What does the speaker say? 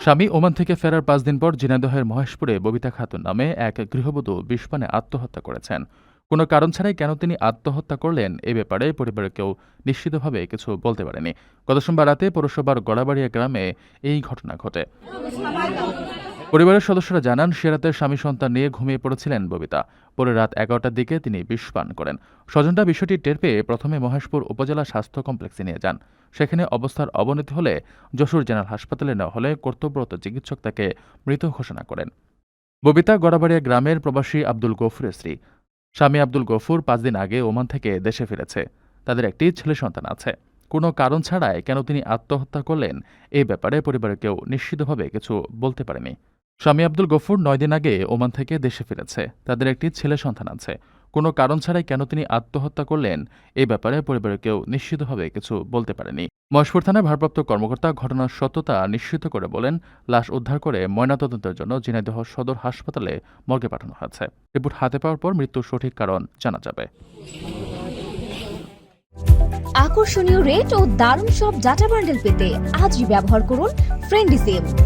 স্বামী ওমান থেকে ফেরার পাঁচ দিন পর জিনাদহের মহেশপুরে ববিতা খাতুন নামে এক গৃহবধূ বিষপানে আত্মহত্যা করেছেন। কোনো কারণ ছাড়াই কেন তিনি আত্মহত্যা করলেন এ ব্যাপারে পরিবারের কেউ নিশ্চিতভাবে কিছু বলতে পারেনি। গত সোমবার রাতে পৌরসভার গড়াবাড়িয়া গ্রামে এই ঘটনা ঘটে। পরিবারের সদস্যরা জানান, সে রাতে স্বামী সন্তান নিয়ে ঘুমিয়ে পড়েছিলেন ববিতা। পরে রাত এগারোটার দিকে তিনি বিষ পান করেন। স্বজনরা বিষয়টি টের পেয়ে প্রথমে মহেশপুর উপজেলা স্বাস্থ্য কমপ্লেক্সে নিয়ে যান। সেখানে অবস্থার অবনতি হলে যশোর জেনারেল হাসপাতালে নেওয়া হলে কর্তব্যরত চিকিৎসক তাকে মৃত ঘোষণা করেন। ববিতা গড়াবাড়িয়া গ্রামের প্রবাসী আব্দুল গফুরের স্ত্রী। স্বামী আব্দুল গফুর পাঁচ দিন আগে ওমান থেকে দেশে ফিরেছে। তাদের একটি ছেলে সন্তান আছে। কোনো কারণ ছাড়াই কেন তিনি আত্মহত্যা করলেন এই ব্যাপারে পরিবারের কেউ নিশ্চিতভাবে কিছু বলতে পারেনি। স্বামী আব্দুল গফুর নয় দিন আগে ওমান থেকে দেশে ফিরেছে। তাদের একটি ছেলে সন্তান আছে। কোনো কারণ ছাড়াই কেন তিনি আত্মহত্যা করলেন এই ব্যাপারে পরিবারের কেউ নিশ্চিতভাবে কিছু বলতে পারেনি। মহেশপুর থানার ভারপ্রাপ্ত কর্মকর্তা ঘটনার সত্যতা নিশ্চিত করে বলেন, লাশ উদ্ধার করে ময়নাতদন্তের জন্য ঝিনাইদহ সদর হাসপাতালে মর্গে পাঠানো হয়েছে। রিপোর্ট হাতে পাওয়ার পর মৃত্যুর সঠিক কারণ জানা যাবে। আকর্ষণীয় রেট ও দারুণ সব ডাটা বান্ডেল পেতে আজই ব্যবহার করুন ফ্রেন্ডি সিম